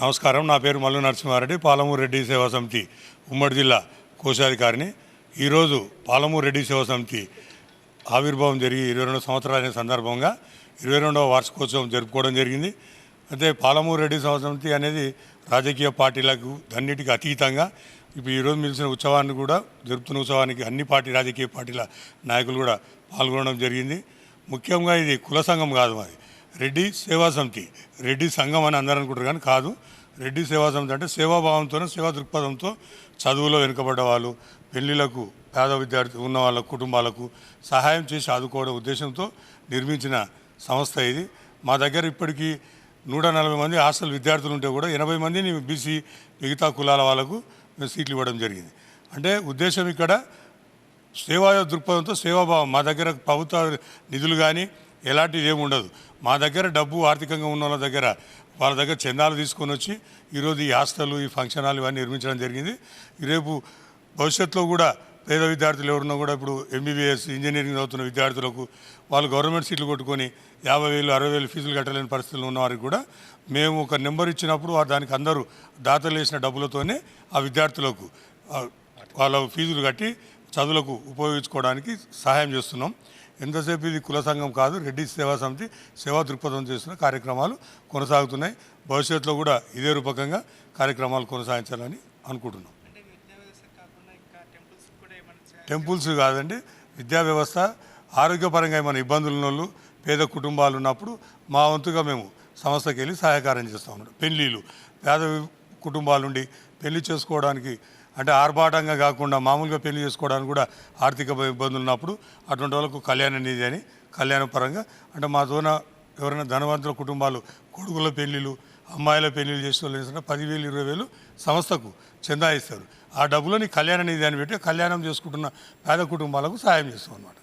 నమస్కారం. నా పేరు మల్లు నరసింహారెడ్డి పాలమూరు రెడ్డి సేవా సమితి ఉమ్మడి జిల్లా కోశాధికారిని. ఈరోజు పాలమూరు రెడ్డి సేవా సమితి ఆవిర్భావం జరిగి ఇరవై రెండు సంవత్సరాల సందర్భంగా ఇరవై రెండవ వార్షికోత్సవం జరుపుకోవడం జరిగింది. అయితే పాలమూరు రెడ్డి సేవా సమితి అనేది రాజకీయ పార్టీలకు అన్నిటికీ అతీతంగా ఇప్పుడు ఈరోజు మిలిసిన ఉత్సవాన్ని కూడా జరుపుతున్న ఉత్సవానికి అన్ని పార్టీ రాజకీయ పార్టీల నాయకులు కూడా పాల్గొనడం జరిగింది. ముఖ్యంగా ఇది కుల సంఘం కాదు మాది రెడ్డి సేవా సమితి. రెడ్డి సంఘం అని అందరూ అనుకుంటారు కానీ కాదు. రెడ్డి సేవా సమితి అంటే సేవాభావంతోనే సేవా దృక్పథంతో చదువులో వెనుకబడ్డ వాళ్ళు పెళ్ళిలకు పేద విద్యార్థి ఉన్న వాళ్ళ కుటుంబాలకు సహాయం చేసి ఆదుకోవడం ఉద్దేశంతో నిర్మించిన సంస్థ ఇది. మా దగ్గర ఇప్పటికీ నూట నలభై మంది హాస్టల్ విద్యార్థులు ఉంటే కూడా ఎనభై మందిని బీసీ మిగతా కులాల వాళ్ళకు మేము సీట్లు ఇవ్వడం జరిగింది. అంటే ఉద్దేశం ఇక్కడ సేవా దృక్పథంతో సేవాభావం మా దగ్గర ప్రభుత్వ నిధులు కానీ ఎలాంటిది ఏమి ఉండదు. మా దగ్గర డబ్బు ఆర్థికంగా ఉన్న వాళ్ళ దగ్గర వాళ్ళ దగ్గర చందాలు తీసుకొని వచ్చి ఈరోజు ఈ హాస్టల్ ఈ ఫంక్షన్ హాల్ ఇవన్నీ నిర్మించడం జరిగింది. రేపు భవిష్యత్తులో కూడా పేద విద్యార్థులు ఎవరున్నా కూడా ఇప్పుడు ఎంబీబీఎస్ ఇంజనీరింగ్ చదువుతున్న విద్యార్థులకు వాళ్ళు గవర్నమెంట్ సీట్లు కొట్టుకొని యాభై వేలు అరవై వేలు ఫీజులు కట్టలేని పరిస్థితులు ఉన్న వారికి కూడా మేము ఒక నెంబర్ ఇచ్చినప్పుడు దానికి అందరూ దాతలు వేసిన డబ్బులతోనే ఆ విద్యార్థులకు వాళ్ళ ఫీజులు కట్టి చదువులకు ఉపయోగించుకోవడానికి సహాయం చేస్తున్నాం. ఎంతసేపు ఇది కుల సంఘం కాదు రెడ్డి సేవా సమితి సేవా దృక్పథం చేస్తున్న కార్యక్రమాలు కొనసాగుతున్నాయి. భవిష్యత్తులో కూడా ఇదే రూపకంగా కార్యక్రమాలు కొనసాగించాలని అనుకుంటున్నాం. టెంపుల్స్ కాదండి విద్యా వ్యవస్థ ఆరోగ్యపరంగా ఏమైనా ఇబ్బందులు ఉన్న వాళ్ళు పేద కుటుంబాలు ఉన్నప్పుడు మా వంతుగా మేము సంస్థకి వెళ్ళి సహాయకారం చేస్తూ ఉన్నాం. పెళ్ళిళ్ళు పేద కుటుంబాల నుండి పెళ్ళి చేసుకోవడానికి అంటే ఆర్భాటంగా కాకుండా మామూలుగా పెళ్ళి చేసుకోవడానికి కూడా ఆర్థిక ఇబ్బందులు ఉన్నప్పుడు అటువంటి వాళ్ళకు కళ్యాణ నిధి అని కళ్యాణ పరంగా. అంటే మా దోన ఎవరైనా ధనవంతుల కుటుంబాలు కొడుకుల పెళ్ళిళ్ళు అమ్మాయిల పెళ్ళిళ్ళు చేసుకోవాలని పదివేలు ఇరవై వేలు సంస్థకు చందా ఇస్తారు. ఆ డబ్బులని కళ్యాణ నిధి అని పెట్టి కళ్యాణం చేసుకుంటున్న పేద కుటుంబాలకు సహాయం చేస్తాం అన్నమాట